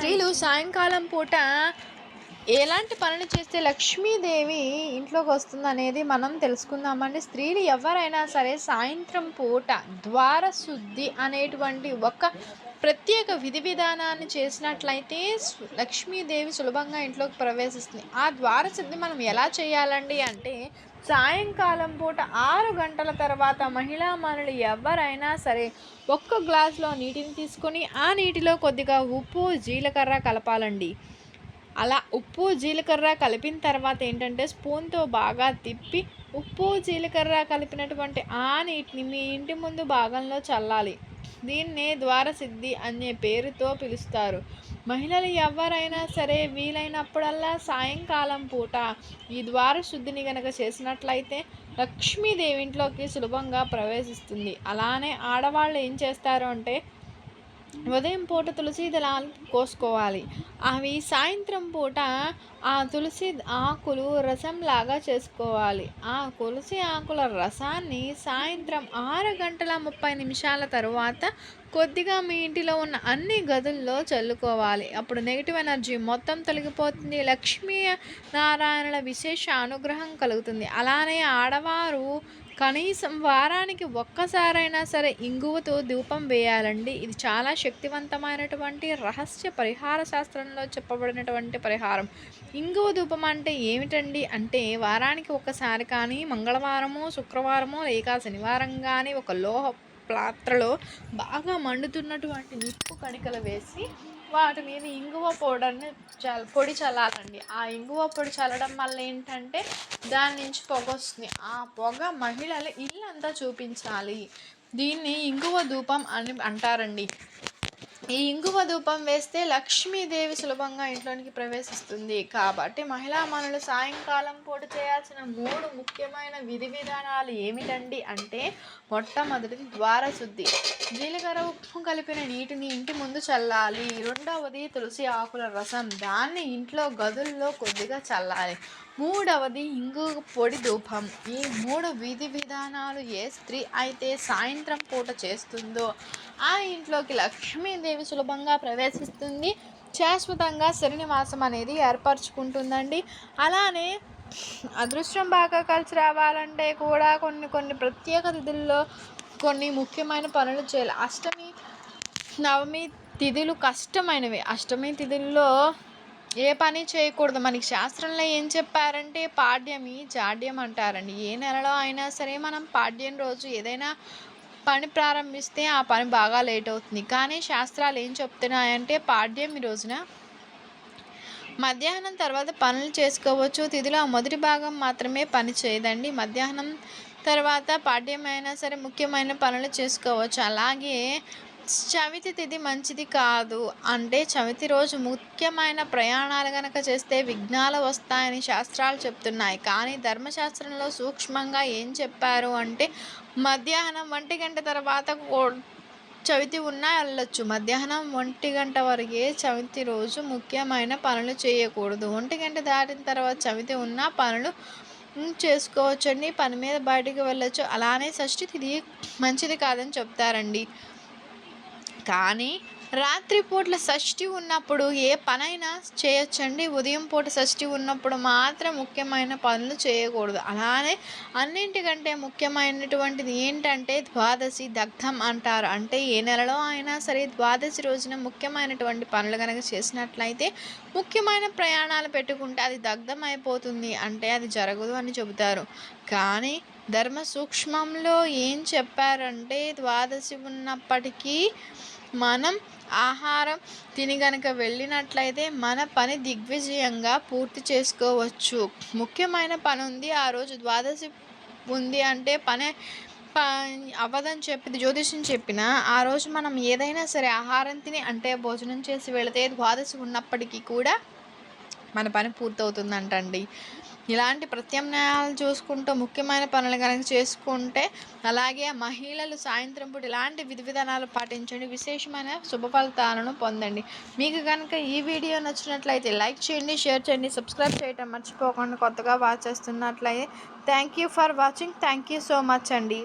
స్త్రీలు సాయంకాలం పూట ఎలాంటి పనులు చేస్తే లక్ష్మీదేవి ఇంట్లోకి వస్తుంది అనేది మనం తెలుసుకుందామండి. స్త్రీలు ఎవరైనా సరే సాయంత్రం పూట ద్వార శుద్ధి అనేటువంటి ఒక ప్రత్యేక విధి విధానాన్ని చేసినట్లయితే లక్ష్మీదేవి సులభంగా ఇంట్లోకి ప్రవేశిస్తుంది. ఆ ద్వార శుద్ధి మనం ఎలా చేయాలండి అంటే సాయంకాలం పూట ఆరు గంటల తర్వాత మహిళా మనులు ఎవరైనా సరే ఒక్క గ్లాసులో నీటిని తీసుకొని ఆ నీటిలో కొద్దిగా ఉప్పు జీలకర్ర కలపాలండి. అలా ఉప్పు జీలకర్ర కలిపిన తర్వాత ఏంటంటే స్పూన్తో బాగా తిప్పి ఉప్పు జీలకర్ర కలిపినటువంటి ఆ నీటిని మీ ఇంటి ముందు భాగంలో చల్లాలి. దీన్నే ద్వారసిద్ధి అనే పేరుతో పిలుస్తారు. మహిళలు ఎవరైనా సరే వీలైనప్పుడల్లా సాయంకాలం పూట ఈ ద్వార శుద్ధిని గనక చేసినట్లయితే లక్ష్మీదేవి ఇంట్లోకి సులభంగా ప్రవేశిస్తుంది. అలానే ఆడవాళ్ళు ఏం చేస్తారు అంటే ఉదయం పూట తులసి దళాలు కోసుకోవాలి. అవి సాయంత్రం పూట ఆ తులసి ఆకులు రసంలాగా చేసుకోవాలి. ఆ తులసి ఆకుల రసాన్ని సాయంత్రం ఆరు గంటల ముప్పై నిమిషాల తరువాత కొద్దిగా మీ ఇంటిలో ఉన్న అన్ని గదుల్లో చల్లుకోవాలి. అప్పుడు నెగిటివ్ ఎనర్జీ మొత్తం తొలగిపోతుంది. లక్ష్మీ నారాయణుల విశేష అనుగ్రహం కలుగుతుంది. అలానే ఆడవారు కనీసం వారానికి ఒక్కసారైనా సరే ఇంగువతో ధూపం వేయాలండి. ఇది చాలా శక్తివంతమైనటువంటి రహస్య పరిహార శాస్త్రంలో చెప్పబడినటువంటి పరిహారం. ఇంగువ ధూపం అంటే ఏమిటండి? అంటే వారానికి ఒకసారి కానీ మంగళవారము శుక్రవారము లేక శనివారం కానీ ఒక లోహ పాత్రలో బాగా మండుతున్నటువంటి నిప్పు కణికలు వేసి వాటి మీద ఇంగువ పౌడర్ని చల్ పొడి చల్లాలండి. ఆ ఇంగువ పొడి చల్లడం వల్ల ఏంటంటే దాని నుంచి పొగ వస్తుంది. ఆ పొగ మహిళలు ఇల్లంతా చూపించాలి. దీన్ని ఇంగువ ధూపం అని అంటారండి. ఈ ఇంగువ ధూపం వేస్తే లక్ష్మీదేవి సులభంగా ఇంట్లోనికి ప్రవేశిస్తుంది. కాబట్టి మహిళా మనులు సాయంకాలం పూట చేయాల్సిన మూడు ముఖ్యమైన విధి విధానాలు ఏమిటండి అంటే మొట్టమొదటిది ద్వార శుద్ధి జీలకర్ర ఉప్పు కలిపిన నీటిని ఇంటి ముందు చల్లాలి. రెండవది తులసి ఆకుల రసం. దాన్ని ఇంట్లో గదుల్లో కొద్దిగా చల్లాలి. మూడవది ఇంగు పొడి ధూపం. ఈ మూడు విధి విధానాలు ఏ స్త్రీ అయితే సాయంత్రం పూట చేస్తుందో ఆ ఇంట్లోకి లక్ష్మీదేవి సులభంగా ప్రవేశిస్తుంది. శాశ్వతంగా శ్రీనివాసం అనేది ఏర్పరచుకుంటుందండి. అలానే అదృష్టం బాగా కలిసి రావాలంటే కూడా కొన్ని కొన్ని ప్రత్యేక తిథుల్లో కొన్ని ముఖ్యమైన పనులు చేయాలి. అష్టమి నవమి తిథులు కష్టమైనవి. అష్టమి తిథుల్లో ఏ పని చేయకూడదు. మనకి శాస్త్రంలో ఏం చెప్పారంటే పాడ్యమి జాడ్యం అంటారండి. ఏ నెలలో అయినా సరే మనం పాడ్యం రోజు ఏదైనా పని ప్రారంభిస్తే ఆ పని బాగా లేట్ అవుతుంది. కానీ శాస్త్రాలు ఏం చెప్తున్నాయంటే పాడ్యం ఈ రోజున. మధ్యాహ్నం తర్వాత పనులు చేసుకోవచ్చు. తిథిలో మొదటి భాగం మాత్రమే పని చేయదండి. మధ్యాహ్నం తర్వాత పాడ్యమైనా సరే ముఖ్యమైన పనులు చేసుకోవచ్చు. అలాగే చవితి తిథి మంచిది కాదు. అంటే చవితి రోజు ముఖ్యమైన ప్రయాణాలు కనుక చేస్తే విఘ్నాలు వస్తాయని శాస్త్రాలు చెప్తున్నాయి. కానీ ధర్మశాస్త్రంలో సూక్ష్మంగా ఏం చెప్పారు అంటే మధ్యాహ్నం ఒంటి గంట తర్వాత చవితి ఉన్నా వెళ్ళొచ్చు. మధ్యాహ్నం ఒంటి గంట వరకే చవితి రోజు ముఖ్యమైన పనులు చేయకూడదు. ఒంటి గంట దాటిన తర్వాత చవితి ఉన్నా పనులు చేసుకోవచ్చండి. పని మీద బయటకు వెళ్ళొచ్చు. అలానే షష్ఠి తిథి మంచిది కాదని చెప్తారండి. కానీ రాత్రిపూట్ల షష్ఠి ఉన్నప్పుడు ఏ పనైనా చేయొచ్చండి. ఉదయం పూట షష్ఠి ఉన్నప్పుడు మాత్రం ముఖ్యమైన పనులు చేయకూడదు. అలానే అన్నింటికంటే ముఖ్యమైనటువంటిది ఏంటంటే ద్వాదశి దగ్ధం అంటారు. అంటే ఏ నెలలో అయినా సరే ద్వాదశి రోజున ముఖ్యమైనటువంటి పనులు కనుక చేసినట్లయితే ముఖ్యమైన ప్రయాణాలు పెట్టుకుంటే అది దగ్ధం అయిపోతుంది. అంటే అది జరగదు అని చెబుతారు. కానీ ధర్మ సూక్ష్మంలో ఏం చెప్పారంటే ద్వాదశి ఉన్నప్పటికీ మనం ఆహారం తిని గనక వెళ్ళినట్లయితే మన పని దిగ్విజయంగా పూర్తి చేసుకోవచ్చు. ముఖ్యమైన పని ఉంది. ఆ రోజు ద్వాదశి ఉంది అంటే పని అవ్వదని చెప్పి జ్యోతిష్యం చెప్పిన ఆ రోజు మనం ఏదైనా సరే ఆహారం తిని అంటే భోజనం చేసి వెళితే ద్వాదశి ఉన్నప్పటికీ కూడా మన పని పూర్తవుతుందంటండి. ఇలాంటి ప్రత్యామ్నాయాలు చూసుకుంటూ ముఖ్యమైన పనులు కనుక చేసుకుంటే అలాగే మహిళలు సాయంత్రం పూట ఇలాంటి విధి విధానాలు పాటించండి. విశేషమైన శుభ ఫలితాలను పొందండి. మీకు కనుక ఈ వీడియో నచ్చినట్లయితే లైక్ చేయండి షేర్ చేయండి సబ్స్క్రైబ్ చేయటం మర్చిపోకుండా కొత్తగా వాచ్ చేస్తున్నట్లయితే thank you for watching. Thank you so much అండి.